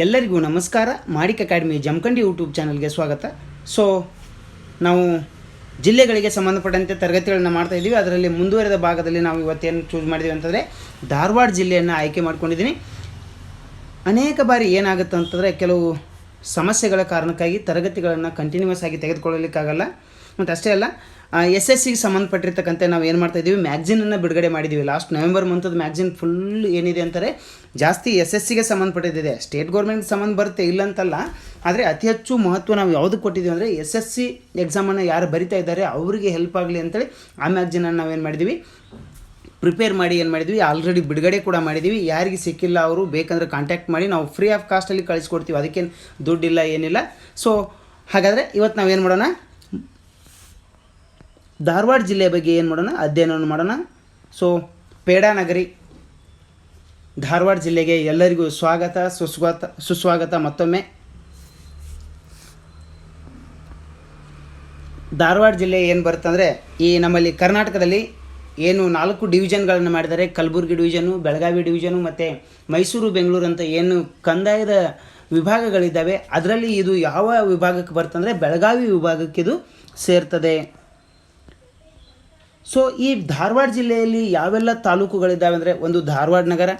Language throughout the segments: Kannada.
ಎಲ್ಲರಿಗೂ ನಮಸ್ಕಾರ. ಮಾಡಿಕ್ ಅಕಾಡೆಮಿ ಜಮಖಂಡಿ ಯೂಟ್ಯೂಬ್ ಚಾನಲ್ಗೆ ಸ್ವಾಗತ. ಸೊ ನಾವು ಜಿಲ್ಲೆಗಳಿಗೆ ಸಂಬಂಧಪಟ್ಟಂತೆ ತರಗತಿಗಳನ್ನ ಮಾಡ್ತಾ ಇದ್ದೀವಿ. ಅದರಲ್ಲಿ ಮುಂದುವರೆದ ಭಾಗದಲ್ಲಿ ನಾವು ಇವತ್ತೇನು ಚೂಸ್ ಮಾಡಿದ್ದೀವಿ ಅಂತಂದರೆ ಧಾರವಾಡ ಜಿಲ್ಲೆಯನ್ನು ಆಯ್ಕೆ ಮಾಡ್ಕೊಂಡಿದ್ದೀನಿ. ಅನೇಕ ಬಾರಿ ಏನಾಗುತ್ತೆ ಅಂತಂದರೆ ಕೆಲವು ಸಮಸ್ಯೆಗಳ ಕಾರಣಕ್ಕಾಗಿ ತರಗತಿಗಳನ್ನು ಕಂಟಿನ್ಯೂಸ್ ಆಗಿ ತೆಗೆದುಕೊಳ್ಳಲಿಕ್ಕಾಗಲ್ಲ. ಮತ್ತು ಅಷ್ಟೇ ಅಲ್ಲ ಎಸ್ ಎಸ್ ಸಿಗೆ ಸಂಬಂಧಪಟ್ಟಿರ್ತಕ್ಕಂಥ ನಾವು ಏನು ಮಾಡ್ತಾ ಇದ್ದೀವಿ ಮ್ಯಾಗ್ಝಿನನ್ನು ಬಿಡುಗಡೆ ಮಾಡಿದ್ದೀವಿ. ಲಾಸ್ಟ್ ನವೆಂಬರ್ ಮಂತದ ಮ್ಯಾಗ್ಝಿನ್ ಫುಲ್ ಏನಿದೆ ಅಂತಾರೆ, ಜಾಸ್ತಿ ಎಸ್ ಎಸ್ ಸಿಗೆ ಸಂಬಂಧಪಟ್ಟಿದ್ದಿದೆ. ಸ್ಟೇಟ್ ಗೌರ್ಮೆಂಟ್ ಸಂಬಂಧ ಬರುತ್ತೆ, ಇಲ್ಲ ಅಂತಲ್ಲ, ಆದರೆ ಅತಿ ಹೆಚ್ಚು ಮಹತ್ವ ನಾವು ಯಾವುದಕ್ಕೆ ಕೊಟ್ಟಿದ್ದೀವಿ ಅಂದರೆ ಎಸ್ ಎಸ್ ಸಿ ಎಕ್ಸಾಮನ್ನು ಯಾರು ಬರಿತಾ ಇದ್ದಾರೆ, ಅವರಿಗೆ ಹೆಲ್ಪ್ ಆಗಲಿ ಅಂತೇಳಿ ಆ ಮ್ಯಾಗ್ಝಿನನ್ನು ನಾವೇನು ಮಾಡಿದ್ದೀವಿ ಪ್ರಿಪೇರ್ ಮಾಡಿ ಏನು ಮಾಡಿದ್ವಿ ಆಲ್ರೆಡಿ ಬಿಡುಗಡೆ ಕೂಡ ಮಾಡಿದ್ದೀವಿ. ಯಾರಿಗೆ ಸಿಕ್ಕಿಲ್ಲ ಅವರು, ಬೇಕಂದ್ರೆ ಕಾಂಟ್ಯಾಕ್ಟ್ ಮಾಡಿ, ನಾವು ಫ್ರೀ ಆಫ್ ಕಾಸ್ಟಲ್ಲಿ ಕಳಿಸ್ಕೊಡ್ತೀವಿ ಅದಕ್ಕೇನು ದುಡ್ಡಿಲ್ಲ, ಏನಿಲ್ಲ. ಸೊ ಹಾಗಾದರೆ ಇವತ್ತು ನಾವೇನು ಮಾಡೋಣ ಧಾರವಾಡ ಜಿಲ್ಲೆಯ ಬಗ್ಗೆ ಏನು ಮಾಡೋಣ? ಅಧ್ಯಯನವನ್ನು ಮಾಡೋಣ. ಸೊ ಪೇಡಾನಗರಿ ಧಾರವಾಡ ಜಿಲ್ಲೆಗೆ ಎಲ್ಲರಿಗೂ ಸ್ವಾಗತ ಸುಸ್ವಾಗತ ಸುಸ್ವಾಗತ ಮತ್ತೊಮ್ಮೆ. ಧಾರವಾಡ ಜಿಲ್ಲೆ ಏನು ಬರುತ್ತಂದರೆ ಈ ನಮ್ಮಲ್ಲಿ ಕರ್ನಾಟಕದಲ್ಲಿ ಏನು ನಾಲ್ಕು ಡಿವಿಷನ್ಗಳನ್ನು ಮಾಡಿದ್ದಾರೆ. ಕಲಬುರಗಿ ಡಿವಿಷನು ಬೆಳಗಾವಿ ಡಿವಿಷನು ಮತ್ತು ಮೈಸೂರು, ಬೆಂಗಳೂರು ಅಂತ ಏನು ಕಂದಾಯದ ವಿಭಾಗಗಳಿದ್ದಾವೆ. ಅದರಲ್ಲಿ ಇದು ಯಾವ ವಿಭಾಗಕ್ಕೆ ಬರ್ತಂದರೆ ಬೆಳಗಾವಿ ವಿಭಾಗಕ್ಕೆ ಇದು ಸೇರ್ತದೆ. ಸೊ ಈ ಧಾರವಾಡ ಜಿಲ್ಲೆಯಲ್ಲಿ ಯಾವೆಲ್ಲ ತಾಲೂಕುಗಳಿದ್ದಾವೆ ಅಂದರೆ ಒಂದು ಧಾರವಾಡ ನಗರ,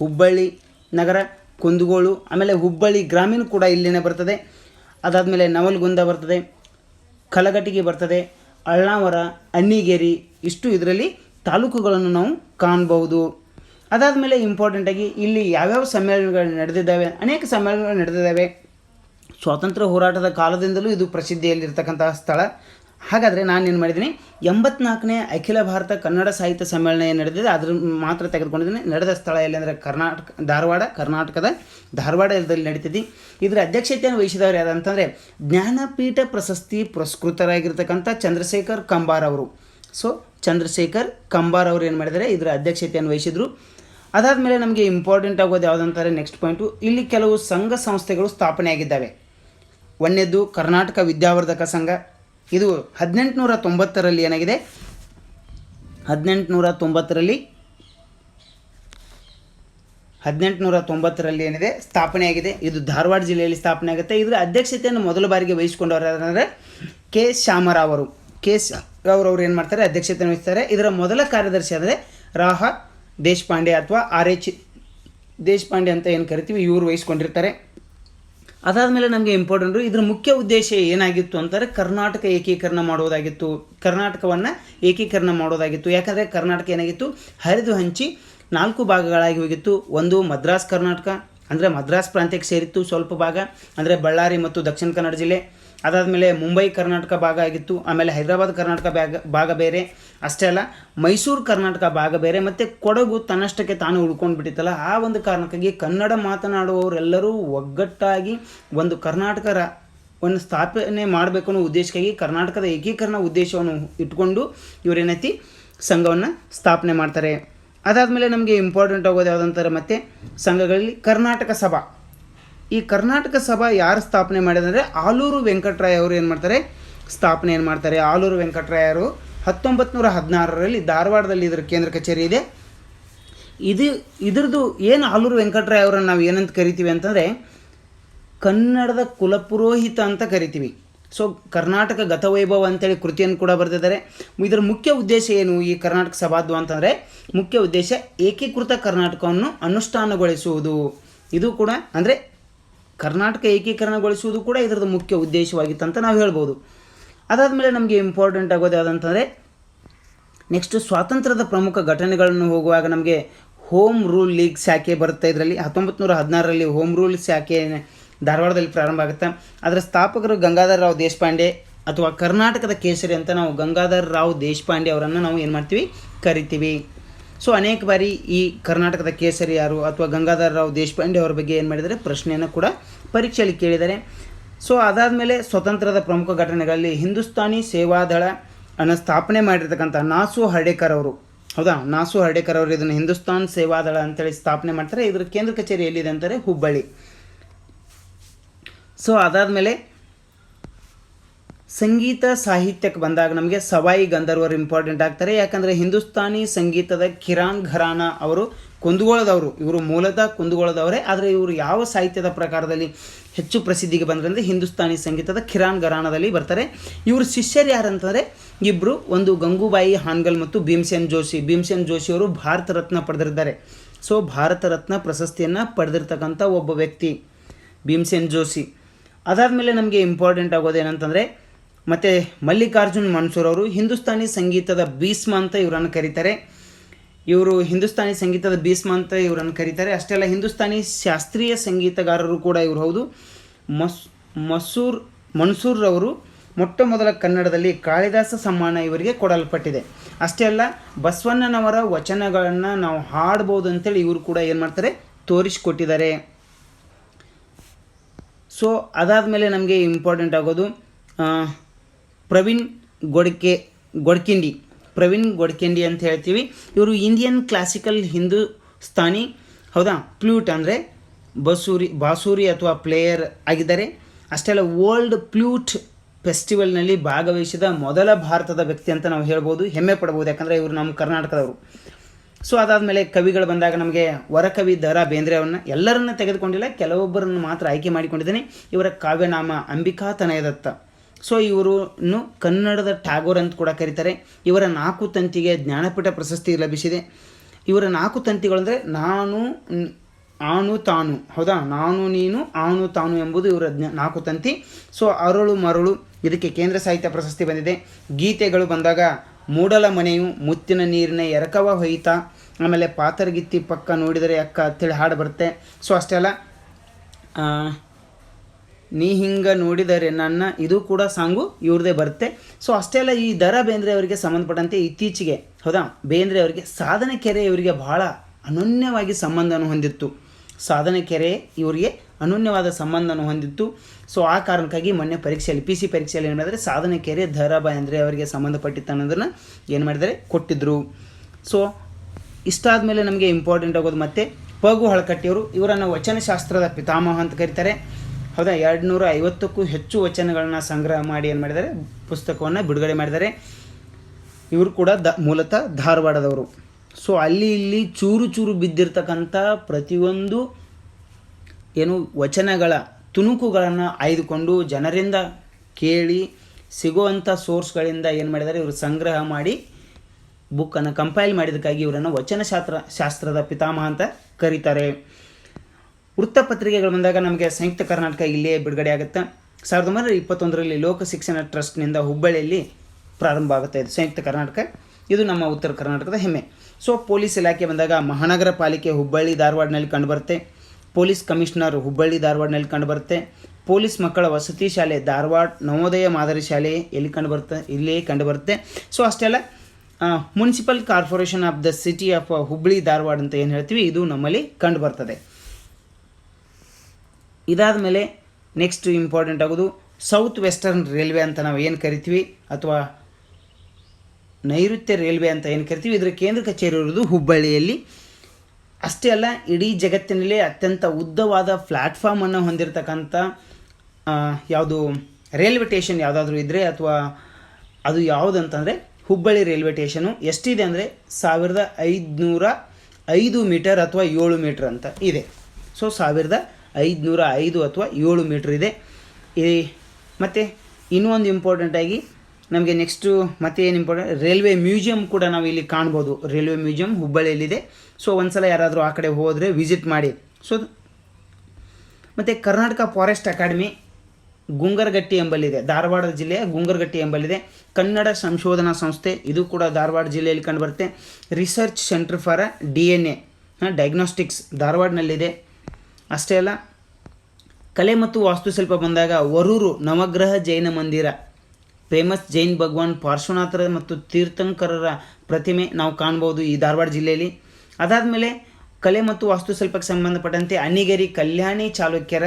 ಹುಬ್ಬಳ್ಳಿ ನಗರ, ಕುಂದಗೋಳು, ಆಮೇಲೆ ಹುಬ್ಬಳ್ಳಿ ಗ್ರಾಮೀಣ ಕೂಡ ಇಲ್ಲಿನೇ ಬರ್ತದೆ. ಅದಾದಮೇಲೆ ನವಲ್ಗುಂದ ಬರ್ತದೆ ಕಲಘಟಗಿ ಬರ್ತದೆ ಅಳ್ನಾವರ ಅಣ್ಣಿಗೇರಿ, ಇಷ್ಟು ಇದರಲ್ಲಿ ತಾಲೂಕುಗಳನ್ನು ನಾವು ಕಾಣಬಹುದು. ಅದಾದಮೇಲೆ ಇಂಪಾರ್ಟೆಂಟಾಗಿ ಇಲ್ಲಿ ಯಾವ್ಯಾವ ಸಮ್ಮೇಳನಗಳು ನಡೆದಿದ್ದಾವೆ, ಅನೇಕ ಸಮ್ಮೇಳನಗಳು ನಡೆದಿದ್ದಾವೆ. ಸ್ವಾತಂತ್ರ್ಯ ಹೋರಾಟದ ಕಾಲದಿಂದಲೂ ಇದು ಪ್ರಸಿದ್ಧಿಯಲ್ಲಿರ್ತಕ್ಕಂತಹ ಸ್ಥಳ. ಹಾಗಾದರೆ ನಾನು ಏನು ಮಾಡಿದ್ದೀನಿ? ಎಂಬತ್ನಾಲ್ಕನೇ ಅಖಿಲ ಭಾರತ ಕನ್ನಡ ಸಾಹಿತ್ಯ ಸಮ್ಮೇಳನ ಏನು ನಡೆದಿದೆ, ಅದ್ರ ಮಾತ್ರ ತೆಗೆದುಕೊಂಡಿದ್ದೀನಿ. ನಡೆದ ಸ್ಥಳ ಎಲ್ಲಿ ಅಂದರೆ ಕರ್ನಾಟಕ, ಧಾರವಾಡ, ಕರ್ನಾಟಕದ ಧಾರವಾಡದಲ್ಲಿ ನಡೀತಿದ್ದೆ. ಇದರ ಅಧ್ಯಕ್ಷತೆಯನ್ನು ವಹಿಸಿದವರು ಯಾರು ಅಂತಂದರೆ ಜ್ಞಾನಪೀಠ ಪ್ರಶಸ್ತಿ ಪುರಸ್ಕೃತರಾಗಿರ್ತಕ್ಕಂಥ ಚಂದ್ರಶೇಖರ್ ಕಂಬಾರ್ ಅವರು. ಸೊ ಚಂದ್ರಶೇಖರ್ ಕಂಬಾರ್ ಅವರು ಏನು ಮಾಡಿದ್ದಾರೆ? ಇದರ ಅಧ್ಯಕ್ಷತೆಯನ್ನು ವಹಿಸಿದರು. ಅದಾದಮೇಲೆ ನಮಗೆ ಇಂಪಾರ್ಟೆಂಟ್ ಆಗೋದು ಯಾವುದಂತಾರೆ ನೆಕ್ಸ್ಟ್ ಪಾಯಿಂಟು ಇಲ್ಲಿ ಕೆಲವು ಸಂಘ ಸಂಸ್ಥೆಗಳು ಸ್ಥಾಪನೆಯಾಗಿದ್ದಾವೆ. ಒಂದನೇದು ಕರ್ನಾಟಕ ವಿದ್ಯಾವರ್ಧಕ ಸಂಘ ಇದು ಹದಿನೆಂಟುನೂರ ತೊಂಬತ್ತರಲ್ಲಿ ಏನಾಗಿದೆ? ಹದಿನೆಂಟುನೂರ ತೊಂಬತ್ತರಲ್ಲಿ ಹದಿನೆಂಟುನೂರ ತೊಂಬತ್ತರಲ್ಲಿ ಏನಿದೆ? ಸ್ಥಾಪನೆಯಾಗಿದೆ ಇದು ಧಾರವಾಡ ಜಿಲ್ಲೆಯಲ್ಲಿ ಸ್ಥಾಪನೆ ಆಗುತ್ತೆ. ಇದರ ಅಧ್ಯಕ್ಷತೆಯನ್ನು ಮೊದಲ ಬಾರಿಗೆ ವಹಿಸಿಕೊಂಡವರು ಯಾರಂದರೆ? ಕೆ. ಶ್ಯಾಮರಾವ್ ಅವರು. ಕೆ. ಅವರು ಏನು ಮಾಡ್ತಾರೆ? ಅಧ್ಯಕ್ಷತೆಯನ್ನು ವಹಿಸ್ತಾರೆ. ಇದರ ಮೊದಲ ಕಾರ್ಯದರ್ಶಿ ಅಂದರೆ ರಾಹ ದೇಶಪಾಂಡೆ ಅಥವಾ ಆರ್ ಎಚ್ ದೇಶಪಾಂಡೆ ಅಂತ ಏನು ಕರಿತೀವಿ? ಇವರು ವಹಿಸ್ಕೊಂಡಿರ್ತಾರೆ. ಅದಾದಮೇಲೆ ನಮಗೆ ಇಂಪಾರ್ಟೆಂಟು ಇದ್ರ ಮುಖ್ಯ ಉದ್ದೇಶ ಏನಾಗಿತ್ತು ಅಂತಾರೆ ಕರ್ನಾಟಕ ಏಕೀಕರಣ ಮಾಡೋದಾಗಿತ್ತು. ಕರ್ನಾಟಕವನ್ನು ಏಕೀಕರಣ ಮಾಡೋದಾಗಿತ್ತು. ಯಾಕಂದರೆ ಕರ್ನಾಟಕ ಏನಾಗಿತ್ತು? ಹರಿದು ಹಂಚಿ ನಾಲ್ಕು ಭಾಗಗಳಾಗಿ ಹೋಗಿತ್ತು. ಒಂದು ಮದ್ರಾಸ್ ಕರ್ನಾಟಕ, ಅಂದರೆ ಮದ್ರಾಸ್ ಪ್ರಾಂತ್ಯಕ್ಕೆ ಸೇರಿತ್ತು ಸ್ವಲ್ಪ ಭಾಗ, ಅಂದರೆ ಬಳ್ಳಾರಿ ಮತ್ತು ದಕ್ಷಿಣ ಕನ್ನಡ ಜಿಲ್ಲೆ. ಅದಾದಮೇಲೆ ಮುಂಬೈ ಕರ್ನಾಟಕ ಭಾಗ ಆಗಿತ್ತು, ಆಮೇಲೆ ಹೈದರಾಬಾದ್ ಕರ್ನಾಟಕ ಭಾಗ ಭಾಗ ಬೇರೆ. ಅಷ್ಟೇ ಅಲ್ಲ, ಮೈಸೂರು ಕರ್ನಾಟಕ ಭಾಗ ಬೇರೆ, ಮತ್ತು ಕೊಡಗು ತನ್ನಷ್ಟಕ್ಕೆ ತಾನು ಉಳ್ಕೊಂಡು ಬಿಟ್ಟಿತ್ತಲ್ಲ ಆ ಒಂದು ಕಾರಣಕ್ಕಾಗಿ ಕನ್ನಡ ಮಾತನಾಡುವವರೆಲ್ಲರೂ ಒಗ್ಗಟ್ಟಾಗಿ ಒಂದು ಕರ್ನಾಟಕ ಒಂದು ಸ್ಥಾಪನೆ ಮಾಡಬೇಕು ಅನ್ನೋ ಉದ್ದೇಶಕ್ಕಾಗಿ ಕರ್ನಾಟಕದ ಏಕೀಕರಣ ಉದ್ದೇಶವನ್ನು ಇಟ್ಕೊಂಡು ಇವರೇನೈತಿ ಸಂಘವನ್ನು ಸ್ಥಾಪನೆ ಮಾಡ್ತಾರೆ. ಅದಾದಮೇಲೆ ನಮಗೆ ಇಂಪಾರ್ಟೆಂಟ್ ಆಗೋದು ಯಾವುದಂತಾರೆ ಮತ್ತು, ಸಂಘಗಳಲ್ಲಿ ಕರ್ನಾಟಕ ಸಭಾ. ಈ ಕರ್ನಾಟಕ ಸಭಾ ಯಾರು ಸ್ಥಾಪನೆ ಮಾಡಿದಂದರೆ ಆಲೂರು ವೆಂಕಟರಾಯ ಅವರು ಏನು ಮಾಡ್ತಾರೆ? ಸ್ಥಾಪನೆ ಏನು ಮಾಡ್ತಾರೆ? ಆಲೂರು ವೆಂಕಟರಾಯರು ಹತ್ತೊಂಬತ್ತು ನೂರ ಹದಿನಾರರಲ್ಲಿ ಧಾರವಾಡದಲ್ಲಿ ಇದರ ಕೇಂದ್ರ ಕಚೇರಿ ಇದೆ. ಇದು ಇದ್ರದ್ದು ಏನು ಆಲೂರು ವೆಂಕಟರಾಯ ಅವರನ್ನು ನಾವು ಏನಂತ ಕರಿತೀವಿ ಅಂತಂದರೆ ಕನ್ನಡದ ಕುಲಪುರೋಹಿತ ಅಂತ ಕರಿತೀವಿ. ಸೊ ಕರ್ನಾಟಕ ಗತವೈಭವ ಅಂತೇಳಿ ಕೃತಿಯನ್ನು ಕೂಡ ಬರೆದಿದ್ದಾರೆ. ಇದರ ಮುಖ್ಯ ಉದ್ದೇಶ ಏನು ಈ ಕರ್ನಾಟಕ ಸಭಾದ್ವ ಅಂತಂದರೆ ಮುಖ್ಯ ಉದ್ದೇಶ ಏಕೀಕೃತ ಕರ್ನಾಟಕವನ್ನು ಅನುಷ್ಠಾನಗೊಳಿಸುವುದು. ಇದು ಕೂಡ ಅಂದರೆ ಕರ್ನಾಟಕ ಏಕೀಕರಣಗೊಳಿಸುವುದು ಕೂಡ ಇದರದ್ದು ಮುಖ್ಯ ಉದ್ದೇಶವಾಗಿತ್ತು ಅಂತ ನಾವು ಹೇಳ್ಬೋದು. ಅದಾದಮೇಲೆ ನಮಗೆ ಇಂಪಾರ್ಟೆಂಟ್ ಆಗೋದು ಯಾವುದಂತಂದರೆ ನೆಕ್ಸ್ಟ್ ಸ್ವಾತಂತ್ರ್ಯದ ಪ್ರಮುಖ ಘಟನೆಗಳನ್ನು ಹೋಗುವಾಗ ನಮಗೆ ಹೋಮ್ ರೂಲ್ ಲೀಗ್ ಶಾಖೆ ಬರುತ್ತೆ. ಇದರಲ್ಲಿ ಹತ್ತೊಂಬತ್ತು ನೂರ ಹದಿನಾರರಲ್ಲಿ ಹೋಮ್ ರೂಲ್ ಶಾಖೆ ಧಾರವಾಡದಲ್ಲಿ ಪ್ರಾರಂಭ ಆಗುತ್ತೆ. ಅದರ ಸ್ಥಾಪಕರು ಗಂಗಾಧರ ರಾವ್ ದೇಶಪಾಂಡೆ ಅಥವಾ ಕರ್ನಾಟಕದ ಕೇಸರಿ ಅಂತ ನಾವು ಗಂಗಾಧರ ರಾವ್ ದೇಶಪಾಂಡೆ ಅವರನ್ನು ನಾವು ಏನು ಮಾಡ್ತೀವಿ? ಕರಿತೀವಿ. ಸೊ ಅನೇಕ ಬಾರಿ ಈ ಕರ್ನಾಟಕದ ಕೇಸರಿ ಯಾರು ಅಥವಾ ಗಂಗಾಧರ ರಾವ್ ದೇಶಪಾಂಡೆ ಅವರ ಬಗ್ಗೆ ಏನು ಮಾಡಿದರೆ ಪ್ರಶ್ನೆಯನ್ನು ಕೂಡ ಪರೀಕ್ಷೆಯಲ್ಲಿ ಕೇಳಿದ್ದಾರೆ. ಸೊ ಅದಾದಮೇಲೆ ಸ್ವತಂತ್ರದ ಪ್ರಮುಖ ಘಟನೆಗಳಲ್ಲಿ ಹಿಂದೂಸ್ತಾನಿ ಸೇವಾದಳ ಅನ್ನು ಸ್ಥಾಪನೆ ಮಾಡಿರ್ತಕ್ಕಂಥ ನಾಸು ಹರ್ಡೇಕರ್ ಅವರು. ಹೌದಾ? ನಾಸು ಹರ್ಡೇಕರ್ ಅವರು ಇದನ್ನು ಹಿಂದೂಸ್ತಾನ್ ಸೇವಾದಳ ಅಂತೇಳಿ ಸ್ಥಾಪನೆ ಮಾಡ್ತಾರೆ. ಇದರ ಕೇಂದ್ರ ಕಚೇರಿ ಎಲ್ಲಿದೆ ಅಂತಾರೆ ಹುಬ್ಬಳ್ಳಿ. ಸೊ ಅದಾದಮೇಲೆ ಸಂಗೀತ ಸಾಹಿತ್ಯಕ್ಕೆ ಬಂದಾಗ ನಮಗೆ ಸವಾಯಿ ಗಂಧರ್ವರು ಇಂಪಾರ್ಟೆಂಟ್ ಆಗ್ತಾರೆ. ಯಾಕಂದರೆ ಹಿಂದೂಸ್ತಾನಿ ಸಂಗೀತದ ಕಿರಾನ್ ಘರಾನ ಅವರು ಕುಂದಗೋಳದವರು. ಇವರು ಮೂಲತಃ ಕುಂದಗೋಳದವರೇ. ಆದರೆ ಇವರು ಯಾವ ಸಾಹಿತ್ಯದ ಪ್ರಕಾರದಲ್ಲಿ ಹೆಚ್ಚು ಪ್ರಸಿದ್ಧಿಗೆ ಬಂದ್ರಂದ್ರೆ ಹಿಂದೂಸ್ತಾನಿ ಸಂಗೀತದ ಕಿರಾನ್ ಘರಾನದಲ್ಲಿ ಬರ್ತಾರೆ. ಇವರು ಶಿಷ್ಯರು ಯಾರಂತಂದರೆ ಇಬ್ಬರು ಒಂದು ಗಂಗೂಬಾಯಿ ಹಾನ್ಗಲ್ ಮತ್ತು ಭೀಮಸೇನ್ ಜೋಶಿ. ಭೀಮಸೇನ್ ಜೋಶಿ ಅವರು ಭಾರತ ರತ್ನ ಪಡೆದಿದ್ದಾರೆ ಸೊ, ಭಾರತ ರತ್ನ ಪ್ರಶಸ್ತಿಯನ್ನು ಪಡೆದಿರ್ತಕ್ಕಂಥ ಒಬ್ಬ ವ್ಯಕ್ತಿ ಭೀಮಸೇನ್ ಜೋಶಿ. ಅದಾದಮೇಲೆ ನಮಗೆ ಇಂಪಾರ್ಟೆಂಟ್ ಆಗೋದು ಏನಂತಂದರೆ ಮತ್ತು ಮಲ್ಲಿಕಾರ್ಜುನ್ ಮನ್ಸೂರ್ ಅವರು ಹಿಂದೂಸ್ತಾನಿ ಸಂಗೀತದ ಭೀಸ್ಮ ಅಂತ ಇವರನ್ನು ಕರೀತಾರೆ. ಇವರು ಹಿಂದೂಸ್ತಾನಿ ಸಂಗೀತದ ಭೀಸ್ಮ ಅಂತ ಇವರನ್ನು ಕರೀತಾರೆ. ಅಷ್ಟೇ ಅಲ್ಲ ಹಿಂದೂಸ್ತಾನಿ ಶಾಸ್ತ್ರೀಯ ಸಂಗೀತಗಾರರು ಕೂಡ ಇವರು ಹೌದು. ಮಸ್, ಮಸೂರ್, ಮನ್ಸೂರ್ ಅವರು ಮೊಟ್ಟ ಮೊದಲ ಕನ್ನಡದಲ್ಲಿ ಕಾಳಿದಾಸ ಸಮ್ಮಾನ ಇವರಿಗೆ ಕೊಡಲ್ಪಟ್ಟಿದೆ. ಅಷ್ಟೇ ಅಲ್ಲ, ಬಸವಣ್ಣನವರ ವಚನಗಳನ್ನು ನಾವು ಹಾಡ್ಬೋದು ಅಂತೇಳಿ ಇವರು ಕೂಡ ಏನು ಮಾಡ್ತಾರೆ? ತೋರಿಸಿಕೊಟ್ಟಿದ್ದಾರೆ. ಸೊ ಅದಾದಮೇಲೆ ನಮಗೆ ಇಂಪಾರ್ಟೆಂಟ್ ಆಗೋದು ಪ್ರವೀಣ್ ಗೊಡ್ಕೆ, ಗೊಡ್ಕಿಂಡಿ, ಪ್ರವೀಣ್ ಗೊಡ್ಕಿಂಡಿ ಅಂತ ಹೇಳ್ತೀವಿ. ಇವರು ಇಂಡಿಯನ್ ಕ್ಲಾಸಿಕಲ್ ಹಿಂದೂಸ್ತಾನಿ ಹೌದಾ? ಪ್ಲೂಟ್ ಅಂದರೆ ಬಸೂರಿ, ಬಾಸೂರಿ ಅಥವಾ ಪ್ಲೇಯರ್ ಆಗಿದ್ದಾರೆ. ಅಷ್ಟೇ ಅಲ್ಲ ವರ್ಲ್ಡ್ ಪ್ಲೂಟ್ ಫೆಸ್ಟಿವಲ್ನಲ್ಲಿ ಭಾಗವಹಿಸಿದ ಮೊದಲ ಭಾರತದ ವ್ಯಕ್ತಿ ಅಂತ ನಾವು ಹೇಳ್ಬೋದು. ಹೆಮ್ಮೆ ಪಡ್ಬೋದು ಯಾಕಂದರೆ ಇವರು ನಮ್ಮ ಕರ್ನಾಟಕದವರು. ಸೊ ಅದಾದಮೇಲೆ ಕವಿಗಳು ಬಂದಾಗ ನಮಗೆ ವರಕವಿ ದ ರಾ ಬೇಂದ್ರೆ ಅವ್ರನ್ನ ಎಲ್ಲರನ್ನ ತೆಗೆದುಕೊಂಡಿಲ್ಲ, ಕೆಲವೊಬ್ಬರನ್ನು ಮಾತ್ರ ಆಯ್ಕೆ ಮಾಡಿಕೊಂಡಿದ್ದೇನೆ. ಇವರ ಕಾವ್ಯನಾಮ ಅಂಬಿಕಾ ತನಯದತ್ತ ಸೊ ಇವರನ್ನು ಕನ್ನಡದ ಟ್ಯಾಗೋರ್ ಅಂತ ಕೂಡ ಕರೀತಾರೆ. ಇವರ ನಾಲ್ಕು ತಂತಿಗೆ ಜ್ಞಾನಪೀಠ ಪ್ರಶಸ್ತಿ ಲಭಿಸಿದೆ. ಇವರ ನಾಲ್ಕು ತಂತಿಗಳಂದರೆ ನಾನು ಆನು ತಾನು. ಹೌದಾ? ನಾನು ನೀನು ಆನು ತಾನು ಎಂಬುದು ಇವರ ನಾಲ್ಕು ತಂತಿ. ಸೊ ಅರಳು ಮರಳು ಇದಕ್ಕೆ ಕೇಂದ್ರ ಸಾಹಿತ್ಯ ಪ್ರಶಸ್ತಿ ಬಂದಿದೆ. ಗೀತೆಗಳು ಬಂದಾಗ ಮೂಡಲ ಮನೆಯು ಮುತ್ತಿನ ನೀರಿನ ಎರಕವ ಹೊಯ್ತ ಆಮೇಲೆ ಪಾತರಗಿತ್ತಿ ಪಕ್ಕ ನೋಡಿದರೆ ಅಕ್ಕ ಅಂತೇಳಿ ಹಾಡು ಬರುತ್ತೆ ಸೊ ಅಷ್ಟೇ ಅಲ್ಲ ಆ, ನೀ ಹಿಂಗ ನೋಡಿದರೆ ನನ್ನ, ಇದು ಕೂಡ ಸಾಂಗು, ಇವ್ರದೇ ಬರುತ್ತೆ. ಸೊ ಅಷ್ಟೇ ಅಲ್ಲ ಈ ದರ ಬೇಂದ್ರೆ ಅವರಿಗೆ ಸಂಬಂಧಪಟ್ಟಂತೆ ಇತ್ತೀಚೆಗೆ, ಹೌದಾ? ಬೇಂದ್ರೆ ಅವರಿಗೆ ಸಾಧನೆ ಕೆರೆ ಇವರಿಗೆ ಬಹಳ ಅನನ್ಯವಾಗಿ ಸಂಬಂಧವನ್ನು ಹೊಂದಿತ್ತು. ಸಾಧನೆ ಕೆರೆ ಇವರಿಗೆ ಅನನ್ಯವಾದ ಸಂಬಂಧವನ್ನು ಹೊಂದಿತ್ತು. ಸೊ ಆ ಕಾರಣಕ್ಕಾಗಿ ಮೊನ್ನೆ ಪರೀಕ್ಷೆಯಲ್ಲಿ ಪಿ ಸಿ ಪರೀಕ್ಷೆಯಲ್ಲಿ ಏನು ಮಾಡಿದರೆ ಸಾಧನೆ ಕೆರೆ, ದರ ಬೇಂದ್ರೆ ಅವರಿಗೆ ಸಂಬಂಧಪಟ್ಟಿತ್ತು ಅನ್ನೋದನ್ನು ಏನು ಮಾಡಿದರೆ ಕೊಟ್ಟಿದ್ದರು ಸೊ ಇಷ್ಟಾದ ಮೇಲೆ ನಮಗೆ ಇಂಪಾರ್ಟೆಂಟ್ ಆಗೋದು ಮತ್ತೆ ಪಗು ಹಳಕಟ್ಟಿಯವರು ಇವರನ್ನು ವಚನಶಾಸ್ತ್ರದ ಪಿತಾಮಹ ಅಂತ ಕರೀತಾರೆ. ಹೌದಾ? ಎರಡು ನೂರ ಐವತ್ತಕ್ಕೂ ಹೆಚ್ಚು ವಚನಗಳನ್ನ ಸಂಗ್ರಹ ಮಾಡಿ ಏನು ಮಾಡಿದ್ದಾರೆ? ಪುಸ್ತಕವನ್ನು ಬಿಡುಗಡೆ ಮಾಡಿದ್ದಾರೆ. ಇವರು ಕೂಡ ದ, ಮೂಲತಃ ಧಾರವಾಡದವರು. ಸೊ ಅಲ್ಲಿ ಇಲ್ಲಿ ಚೂರು ಚೂರು ಬಿದ್ದಿರ್ತಕ್ಕಂಥ ಪ್ರತಿಯೊಂದು ಏನು ವಚನಗಳ ತುಣುಕುಗಳನ್ನು ಆಯ್ದುಕೊಂಡು ಜನರಿಂದ ಕೇಳಿ ಸಿಗುವಂಥ ಸೋರ್ಸ್ಗಳಿಂದ ಏನು ಮಾಡಿದ್ದಾರೆ? ಇವರು ಸಂಗ್ರಹ ಮಾಡಿ ಬುಕ್ಕನ್ನು ಕಂಪೈಲ್ ಮಾಡಿದ್ದಕ್ಕಾಗಿ ಇವರನ್ನು ವಚನಶಾಸ್ತ್ರ, ಶಾಸ್ತ್ರದ ಪಿತಾಮಹ ಅಂತ ಕರೀತಾರೆ. ವೃತ್ತಪತ್ರಿಕೆಗಳು ಬಂದಾಗ ನಮಗೆ ಸಂಯುಕ್ತ ಕರ್ನಾಟಕ ಇಲ್ಲಿಯೇ ಬಿಡುಗಡೆ ಆಗುತ್ತೆ. ಸಾವಿರದ ಒಂಬೈನೂರ ಇಪ್ಪತ್ತೊಂದರಲ್ಲಿ ಲೋಕ ಶಿಕ್ಷಣ ಟ್ರಸ್ಟ್ನಿಂದ ಹುಬ್ಬಳ್ಳಿಯಲ್ಲಿ ಪ್ರಾರಂಭ ಆಗುತ್ತೆ ಇದು ಸಂಯುಕ್ತ ಕರ್ನಾಟಕ. ಇದು ನಮ್ಮ ಉತ್ತರ ಕರ್ನಾಟಕದ ಹೆಮ್ಮೆ. ಸೊ ಪೊಲೀಸ್ ಇಲಾಖೆ ಬಂದಾಗ ಮಹಾನಗರ ಪಾಲಿಕೆ ಹುಬ್ಬಳ್ಳಿ, ಧಾರವಾಡನಲ್ಲಿ ಕಂಡುಬರುತ್ತೆ. ಪೊಲೀಸ್ ಕಮಿಷನರ್ ಹುಬ್ಬಳ್ಳಿ, ಧಾರವಾಡನಲ್ಲಿ ಕಂಡುಬರುತ್ತೆ. ಪೊಲೀಸ್ ಮಕ್ಕಳ ವಸತಿ ಶಾಲೆ ಧಾರವಾಡ ನವೋದಯ ಮಾದರಿ ಶಾಲೆ ಎಲ್ಲಿ ಕಂಡುಬರುತ್ತೆ? ಇಲ್ಲಿಯೇ ಕಂಡುಬರುತ್ತೆ. ಸೊ ಅಷ್ಟೆಲ್ಲ. Municipal corporation of the city of Hubballi, Dharwad ಅಂತ ಏನು ಹೇಳ್ತೀವಿ? ಇದು ನಮ್ಮಲ್ಲಿ ಕಂಡುಬರ್ತದೆ. ಇದಾದ ಮೇಲೆ ನೆಕ್ಸ್ಟ್ ಇಂಪಾರ್ಟೆಂಟ್ ಆಗೋದು ಸೌತ್ ವೆಸ್ಟರ್ನ್ ರೈಲ್ವೆ ಅಂತ ನಾವು ಏನು ಕರಿತೀವಿ ಅಥವಾ ನೈಋತ್ಯ ರೈಲ್ವೆ ಅಂತ ಏನು ಕರಿತೀವಿ, ಇದರ ಕೇಂದ್ರ ಕಚೇರಿ ಇರೋದು ಹುಬ್ಬಳ್ಳಿಯಲ್ಲಿ. ಅಷ್ಟೇ ಅಲ್ಲ, ಇಡೀ ಜಗತ್ತಿನಲ್ಲೇ ಅತ್ಯಂತ ಉದ್ದವಾದ ಪ್ಲ್ಯಾಟ್ಫಾರ್ಮನ್ನು ಹೊಂದಿರತಕ್ಕಂಥ ಯಾವುದು ರೈಲ್ವೆ ಟೇಷನ್ ಯಾವುದಾದ್ರೂ ಇದ್ದರೆ ಅಥವಾ ಅದು ಯಾವುದಂತಂದರೆ ಹುಬ್ಬಳ್ಳಿ ರೈಲ್ವೆ ಟೇಷನು ಎಷ್ಟಿದೆ ಅಂದರೆ ಸಾವಿರದ ಐದುನೂರ ಐದು ಮೀಟರ್ ಅಥವಾ ಏಳು ಮೀಟರ್ ಅಂತ ಇದೆ. ಸೊ ಸಾವಿರದ ಐದುನೂರ ಐದು ಅಥವಾ ಏಳು ಮೀಟ್ರ್ ಇದೆ. ಈ ಮತ್ತು ಇನ್ನೊಂದು ಇಂಪಾರ್ಟೆಂಟಾಗಿ ನಮಗೆ ನೆಕ್ಸ್ಟು ಮತ್ತೆ ಏನು ಇಂಪಾರ್ಟೆಂಟ್ ರೈಲ್ವೆ ಮ್ಯೂಸಿಯಂ ಕೂಡ ನಾವು ಇಲ್ಲಿ ಕಾಣ್ಬೋದು. Railway museum ಹುಬ್ಬಳ್ಳಿಯಲ್ಲಿದೆ. ಸೊ ಒಂದು ಸಲ ಯಾರಾದರೂ ಆ ಕಡೆ ಹೋದರೆ ವಿಸಿಟ್ ಮಾಡಿ. ಸೊ ಮತ್ತು ಕರ್ನಾಟಕ ಫಾರೆಸ್ಟ್ ಅಕಾಡೆಮಿ ಗುಂಗರಗಟ್ಟಿ ಎಂಬಲ್ಲಿದೆ. ಧಾರವಾಡ ಜಿಲ್ಲೆಯ ಗುಂಗರಗಟ್ಟಿ ಎಂಬಲ್ಲಿದೆ. ಕನ್ನಡ ಸಂಶೋಧನಾ ಸಂಸ್ಥೆ, ಇದು ಕೂಡ ಧಾರವಾಡ ಜಿಲ್ಲೆಯಲ್ಲಿ ಕಂಡುಬರುತ್ತೆ research centre for D N A diagnostics ಧಾರವಾಡನಲ್ಲಿದೆ. ಅಷ್ಟೇ ಅಲ್ಲ, ಕಲೆ ಮತ್ತು ವಾಸ್ತುಶಿಲ್ಪ ಬಂದಾಗ ವರೂರು ನವಗ್ರಹ ಜೈನ ಮಂದಿರ, ಫೇಮಸ್ ಜೈನ್ ಭಗವಾನ್ ಪಾರ್ಶ್ವನಾಥರ ಮತ್ತು ತೀರ್ಥಂಕರರ ಪ್ರತಿಮೆ ನಾವು ಕಾಣ್ಬೋದು ಈ ಧಾರವಾಡ ಜಿಲ್ಲೆಯಲ್ಲಿ. ಅದಾದಮೇಲೆ ಕಲೆ ಮತ್ತು ವಾಸ್ತುಶಿಲ್ಪಕ್ಕೆ ಸಂಬಂಧಪಟ್ಟಂತೆ ಅಣ್ಣಿಗೇರಿ ಕಲ್ಯಾಣಿ ಚಾಲುಕ್ಯರ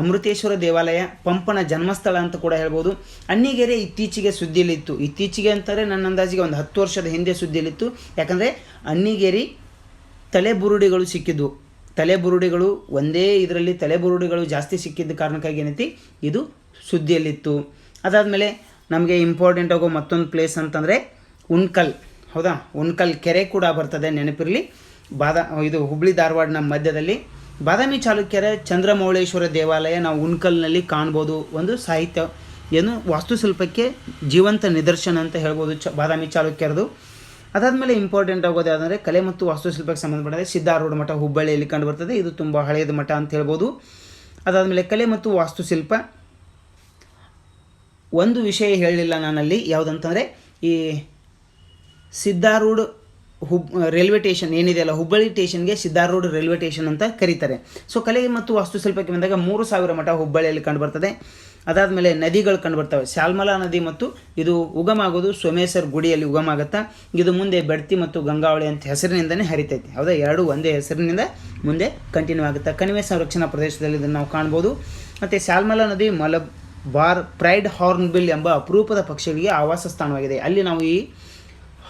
ಅಮೃತೇಶ್ವರ ದೇವಾಲಯ ಪಂಪನ ಜನ್ಮಸ್ಥಳ ಅಂತ ಕೂಡ ಹೇಳ್ಬೋದು. ಅಣ್ಣಿಗೇರಿ ಇತ್ತೀಚೆಗೆ ಸುದ್ದಿಯಲ್ಲಿತ್ತು. ಇತ್ತೀಚೆಗೆ ಅಂತಾರೆ ನನ್ನ ಅಂದಾಜಿಗೆ ಒಂದು ಹತ್ತು ವರ್ಷದ ಹಿಂದೆ ಸುದ್ದಿಯಲ್ಲಿತ್ತು. ಯಾಕಂದರೆ ಅಣ್ಣಿಗೇರಿ ತಲೆಬುರುಡಿಗಳು ಸಿಕ್ಕಿದ್ವು ತಲೆಬುರುಡೆಗಳು ಒಂದೇ ಇದರಲ್ಲಿ ತಲೆಬುರುಡೆಗಳು ಜಾಸ್ತಿ ಸಿಕ್ಕಿದ್ದ ಕಾರಣಕ್ಕಾಗಿ ಏನೈತಿ? ಇದು ಸುದ್ದಿಯಲ್ಲಿತ್ತು. ಅದಾದಮೇಲೆ ನಮಗೆ ಇಂಪಾರ್ಟೆಂಟ್ ಆಗೋ ಮತ್ತೊಂದು ಪ್ಲೇಸ್ ಅಂತಂದರೆ ಉಣ್ಕಲ್. ಹೌದಾ? ಉಣ್ಕಲ್ ಕೆರೆ ಕೂಡ ಬರ್ತದೆ ನೆನಪಿರಲಿ. ಬಾದ, ಇದು ಹುಬ್ಳಿ ಧಾರವಾಡನ ಮಧ್ಯದಲ್ಲಿ. ಬಾದಾಮಿ ಚಾಲುಕ್ಯರ ಚಂದ್ರಮೌಳೇಶ್ವರ ದೇವಾಲಯ ನಾವು ಉಣ್ಕಲ್ನಲ್ಲಿ ಕಾಣ್ಬೋದು. ಒಂದು ಸಾಹಿತ್ಯ, ಏನು ವಾಸ್ತುಶಿಲ್ಪಕ್ಕೆ ಜೀವಂತ ನಿದರ್ಶನ ಅಂತ ಹೇಳ್ಬೋದು ಚ, ಬಾದಾಮಿ ಚಾಲುಕ್ಯರದು. ಅದಾದಮೇಲೆ ಇಂಪಾರ್ಟೆಂಟ್ ಆಗೋದು ಯಾವುದಂದರೆ ಕಲೆ ಮತ್ತು ವಾಸ್ತುಶಿಲ್ಪಕ್ಕೆ ಸಂಬಂಧಪಟ್ಟಂತೆ ಸಿದ್ಧಾರೂಢ ಮಠ, ಹುಬ್ಬಳ್ಳಿಯಲ್ಲಿ ಕಂಡು ಬರ್ತದೆ ಇದು ತುಂಬ ಹಳೆಯದ ಮಠ ಅಂತ ಹೇಳ್ಬೋದು. ಅದಾದಮೇಲೆ ಕಲೆ ಮತ್ತು ವಾಸ್ತುಶಿಲ್ಪ ಒಂದು ವಿಷಯ ಹೇಳಲಿಲ್ಲ ನಾನಲ್ಲಿ. ಯಾವುದಂತಂದರೆ ಈ ಸಿದ್ಧಾರೂಢ ಹುಬ್, ರೈಲ್ವೆ ಸ್ಟೇಷನ್ ಏನಿದೆಯಲ್ಲ ಹುಬ್ಬಳ್ಳಿ ಟೇಷನ್ಗೆ ಸಿದ್ಧಾರೂಢ ರೈಲ್ವೆ ಸ್ಟೇಷನ್ ಅಂತ ಕರೀತಾರೆ. ಸೊ ಕಲೆ ಮತ್ತು ವಾಸ್ತುಶಿಲ್ಪಕ್ಕೆ ಬಂದಾಗ ಮೂರು ಸಾವಿರ ಮಠ ಹುಬ್ಬಳ್ಳಿಯಲ್ಲಿ ಕಂಡುಬರ್ತದೆ. ಅದಾದಮೇಲೆ ನದಿಗಳು ಕಂಡುಬರ್ತವೆ. ಶಾಲ್ಮಲಾ ನದಿ ಮತ್ತು ಇದು ಉಗಮ ಆಗೋದು ಸೋಮೇಶ್ವರ್ ಗುಡಿಯಲ್ಲಿ ಉಗಮ ಆಗುತ್ತಾ ಇದು ಮುಂದೆ ಬಡ್ತಿ ಮತ್ತು ಗಂಗಾವಳಿ ಅಂತ ಹೆಸರಿನಿಂದನೇ ಹರಿತೈತಿ. ಹೌದಾ? ಎರಡು ಒಂದೇ ಹೆಸರಿನಿಂದ ಮುಂದೆ ಕಂಟಿನ್ಯೂ ಆಗುತ್ತೆ. ಕಣಿವೆ ಸಂರಕ್ಷಣಾ ಪ್ರದೇಶದಲ್ಲಿ ಇದನ್ನು ನಾವು ಕಾಣ್ಬೋದು. ಮತ್ತು ಶಾಲ್ಮಲಾ ನದಿ ಮಲ ಬಾರ್, ಪ್ರೈಡ್ ಹಾರ್ನ್ ಬಿಲ್ ಎಂಬ ಅಪರೂಪದ ಪಕ್ಷಿಗಳಿಗೆ ಆವಾಸ ಸ್ಥಾನವಾಗಿದೆ. ಅಲ್ಲಿ ನಾವು ಈ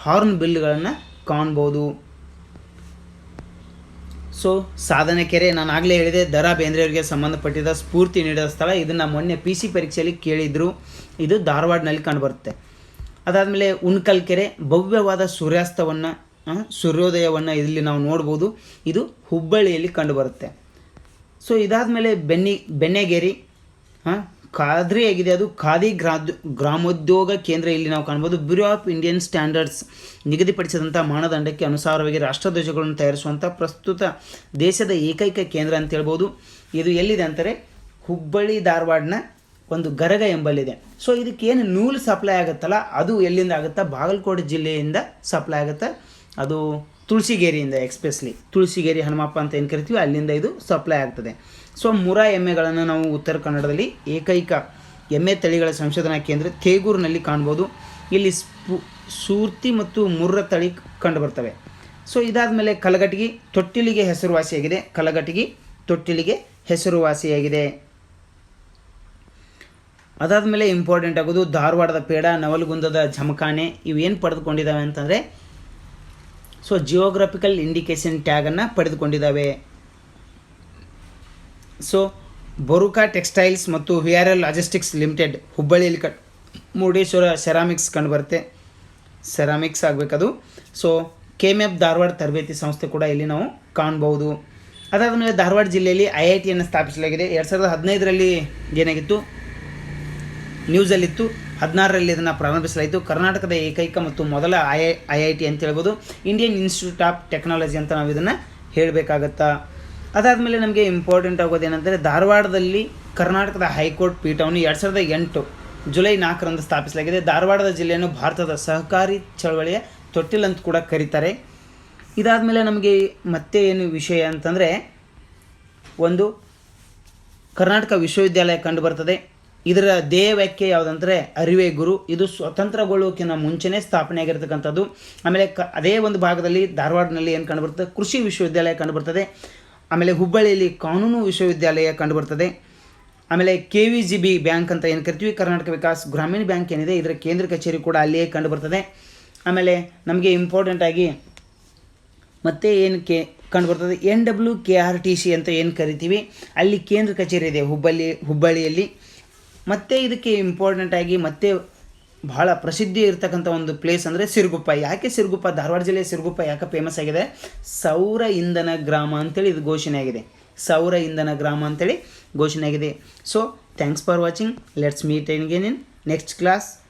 ಹಾರ್ನ್ ಬಿಲ್ಗಳನ್ನು ಕಾಣ್ಬೋದು. ಸೊ ಸಾಧನಕೆರೆ ನಾನು ಆಗಲೇ ಹೇಳಿದೆ, ದರಾ ಬೇಂದ್ರೆಯವರಿಗೆ ಸಂಬಂಧಪಟ್ಟಿದ ಸ್ಫೂರ್ತಿ ನೀಡಿದ ಸ್ಥಳ. ಇದನ್ನು ಮೊನ್ನೆ ಪಿ ಸಿ ಪರೀಕ್ಷೆಯಲ್ಲಿ ಕೇಳಿದ್ರು. ಇದು ಧಾರವಾಡನಲ್ಲಿ ಕಂಡುಬರುತ್ತೆ. ಅದಾದಮೇಲೆ ಉಣ್ಕಲ್ ಕೆರೆ, ಭವ್ಯವಾದ ಸೂರ್ಯಾಸ್ತವನ್ನು ಸೂರ್ಯೋದಯವನ್ನು ಇಲ್ಲಿ ನಾವು ನೋಡ್ಬೋದು. ಇದು ಹುಬ್ಬಳ್ಳಿಯಲ್ಲಿ ಕಂಡುಬರುತ್ತೆ. ಸೊ ಇದಾದಮೇಲೆ ಬೆನ್ನಿ ಬೆಣ್ಣೆಗೇರಿ ಹಾಂ ಖಾದ್ರಿ ಆಗಿದೆ. ಅದು ಖಾದಿ ಗ್ರಾ ಗ್ರಾಮೋದ್ಯೋಗ ಕೇಂದ್ರ ಇಲ್ಲಿ ನಾವು ಕಾಣ್ಬೋದು. ಬ್ಯೂರೋ ಆಫ್ ಇಂಡಿಯನ್ ಸ್ಟ್ಯಾಂಡರ್ಡ್ಸ್ ನಿಗದಿಪಡಿಸಿದಂಥ ಮಾನದಂಡಕ್ಕೆ ಅನುಸಾರವಾಗಿ ರಾಷ್ಟ್ರಧ್ವಜಗಳನ್ನು ತಯಾರಿಸುವಂಥ ಪ್ರಸ್ತುತ ದೇಶದ ಏಕೈಕ ಕೇಂದ್ರ ಅಂತ ಹೇಳ್ಬೋದು. ಇದು ಎಲ್ಲಿದೆ ಅಂತಾರೆ ಹುಬ್ಬಳ್ಳಿ ಧಾರವಾಡನ ಒಂದು ಗರಗ ಎಂಬಲ್ಲಿದೆ. ಸೊ ಇದಕ್ಕೇನು ನೂಲು ಸಪ್ಲೈ ಆಗುತ್ತಲ್ಲ, ಅದು ಎಲ್ಲಿಂದ ಆಗುತ್ತಾ? ಬಾಗಲಕೋಟೆ ಜಿಲ್ಲೆಯಿಂದ ಸಪ್ಲೈ ಆಗುತ್ತೆ? ಅದು ತುಳಸಿಗೇರಿಯಿಂದ ಎಕ್ಸ್ಪ್ರೆಸ್ಲಿ ತುಳಸಿಗೇರಿ ಹನುಮಪ್ಪ ಅಂತ ಏನು ಕರಿತೀವಿ ಅಲ್ಲಿಂದ ಇದು ಸಪ್ಲೈ ಆಗ್ತದೆ. ಸೊ ಮುರ ಎಮ್ಮೆಗಳನ್ನು ನಾವು ಉತ್ತರ ಕನ್ನಡದಲ್ಲಿ ಏಕೈಕ ಎಮ್ಮೆ ತಳಿಗಳ ಸಂಶೋಧನಾ ಕೇಂದ್ರ ತೇಗೂರಿನಲ್ಲಿ ಕಾಣ್ಬೋದು. ಇಲ್ಲಿ ಸ್ಪು, ಸೂರ್ತಿ ಮತ್ತು ಮುರ್ರ ತಳಿ ಕಂಡುಬರ್ತವೆ. ಸೊ ಇದಾದಮೇಲೆ ಕಲಗಟಗಿ ತೊಟ್ಟಿಲಿಗೆ ಹೆಸರುವಾಸಿಯಾಗಿದೆ. ಕಲಗಟಗಿ ತೊಟ್ಟಿಲಿಗೆ ಹೆಸರುವಾಸಿಯಾಗಿದೆ. ಅದಾದಮೇಲೆ ಇಂಪಾರ್ಟೆಂಟ್ ಆಗೋದು ಧಾರವಾಡದ ಪೇಡ, ನವಲಗುಂದದ ಜಮಖಾನೆ ಇವೇನು ಪಡೆದುಕೊಂಡಿದ್ದಾವೆ ಅಂತಂದರೆ ಸೊ ಜಿಯೋಗ್ರಫಿಕಲ್ ಇಂಡಿಕೇಶನ್ ಟ್ಯಾಗನ್ನು ಪಡೆದುಕೊಂಡಿದ್ದಾವೆ. ಸೊ ಬೊರುಕಾ ಟೆಕ್ಸ್ಟೈಲ್ಸ್ ಮತ್ತು VRL R L logistics limited ಹುಬ್ಬಳ್ಳಿಯಲ್ಲಿ ಕ ಮುರುಡೇಶ್ವರ ಸೆರಾಮಿಕ್ಸ್ ಕಂಡುಬರುತ್ತೆ ceramics ಆಗಬೇಕದು. So K M F Dharwad ತರಬೇತಿ ಸಂಸ್ಥೆ ಕೂಡ ಇಲ್ಲಿ ನಾವು ಕಾಣ್ಬೋದು. ಅದಾದ ಮೇಲೆ ಧಾರವಾಡ ಜಿಲ್ಲೆಯಲ್ಲಿ ಐ ಐ ಟಿಯನ್ನು ಸ್ಥಾಪಿಸಲಾಗಿದೆ. ಎರಡು ಸಾವಿರದ ಹದಿನೈದರಲ್ಲಿ ಏನಾಗಿತ್ತು? ನ್ಯೂಸಲ್ಲಿತ್ತು. ಹದಿನಾರರಲ್ಲಿ ಇದನ್ನು ಪ್ರಾರಂಭಿಸಲಾಯಿತು. ಕರ್ನಾಟಕದ ಏಕೈಕ ಮತ್ತು ಮೊದಲ ಐ ಐ ಐ ಟಿ ಅಂತ ಹೇಳ್ಬೋದು. ಇಂಡಿಯನ್ ಇನ್ಸ್ಟಿಟ್ಯೂಟ್ ಆಫ್ ಟೆಕ್ನಾಲಜಿ ಅಂತ ನಾವು ಇದನ್ನು ಹೇಳಬೇಕಾಗತ್ತಾ? ಅದಾದಮೇಲೆ ನಮಗೆ ಇಂಪಾರ್ಟೆಂಟ್ ಆಗೋದು ಏನಂದರೆ ಧಾರವಾಡದಲ್ಲಿ ಕರ್ನಾಟಕದ ಹೈಕೋರ್ಟ್ ಪೀಠವನ್ನು ಎರಡು ಸಾವಿರದ ಎಂಟು ಜುಲೈ ನಾಲ್ಕರಂದು ಸ್ಥಾಪಿಸಲಾಗಿದೆ. ಧಾರವಾಡದ ಜಿಲ್ಲೆಯನ್ನು ಭಾರತದ ಸಹಕಾರಿ ಚಳವಳಿಯ ತೊಟ್ಟಿಲ್ ಅಂತ ಕೂಡ ಕರೀತಾರೆ. ಇದಾದ ಮೇಲೆ ನಮಗೆ ಮತ್ತೆ ಏನು ವಿಷಯ ಅಂತಂದರೆ, ಒಂದು ಕರ್ನಾಟಕ ವಿಶ್ವವಿದ್ಯಾಲಯ ಕಂಡುಬರ್ತದೆ ಇದರ ದೇಹ ವ್ಯಾಖ್ಯೆ ಯಾವುದಂದರೆ ಅರಿವೆ ಗುರು. ಇದು ಸ್ವತಂತ್ರಗೊಳ್ಳುವಿಕೆನ ಮುಂಚೆನೇ ಸ್ಥಾಪನೆ ಆಗಿರ್ತಕ್ಕಂಥದ್ದು. ಆಮೇಲೆ ಕ, ಅದೇ ಒಂದು ಭಾಗದಲ್ಲಿ ಧಾರವಾಡನಲ್ಲಿ ಏನು ಕಂಡುಬರ್ತದೆ? ಕೃಷಿ ವಿಶ್ವವಿದ್ಯಾಲಯ ಕಂಡುಬರ್ತದೆ. ಆಮೇಲೆ ಹುಬ್ಬಳ್ಳಿಯಲ್ಲಿ ಕಾನೂನು ವಿಶ್ವವಿದ್ಯಾಲಯ ಕಂಡುಬರ್ತದೆ. ಆಮೇಲೆ K V G B bank ಅಂತ ಏನು ಕರಿತೀವಿ? ಕರ್ನಾಟಕ ವಿಕಾಸ್ ಗ್ರಾಮೀಣ ಬ್ಯಾಂಕ್ ಏನಿದೆ, ಇದರ ಕೇಂದ್ರ ಕಚೇರಿ ಕೂಡ ಅಲ್ಲಿಯೇ ಕಂಡುಬರ್ತದೆ. ಆಮೇಲೆ ನಮಗೆ ಇಂಪಾರ್ಟೆಂಟ್ ಆಗಿ ಮತ್ತೆ ಏನು ಕೆ, ಕಂಡುಬರ್ತದೆ? N W K R T C ಅಂತ ಏನು ಕರಿತೀವಿ? ಅಲ್ಲಿ ಕೇಂದ್ರ ಕಚೇರಿ ಇದೆ ಹುಬ್ಬಳ್ಳಿ, ಹುಬ್ಬಳ್ಳಿಯಲ್ಲಿ. ಮತ್ತೆ ಇದಕ್ಕೆ ಇಂಪಾರ್ಟೆಂಟ್ ಆಗಿ ಮತ್ತೆ ಬಹಳ ಪ್ರಸಿದ್ಧಿ ಇರತಕ್ಕಂಥ ಒಂದು ಪ್ಲೇಸ್ ಅಂದರೆ ಸಿರುಗುಪ್ಪ. ಯಾಕೆ ಸಿರುಗುಪ್ಪ? ಧಾರವಾಡ ಜಿಲ್ಲೆಯ ಸಿರುಗುಪ್ಪ ಯಾಕೆ ಫೇಮಸ್ ಆಗಿದೆ? ಸೌರ ಇಂಧನ ಗ್ರಾಮ ಅಂತೇಳಿ ಇದು ಘೋಷಣೆ ಆಗಿದೆ. ಸೌರ ಇಂಧನ ಗ್ರಾಮ ಅಂತೇಳಿ ಘೋಷಣೆ ಆಗಿದೆ. So thanks for watching let's meet in next class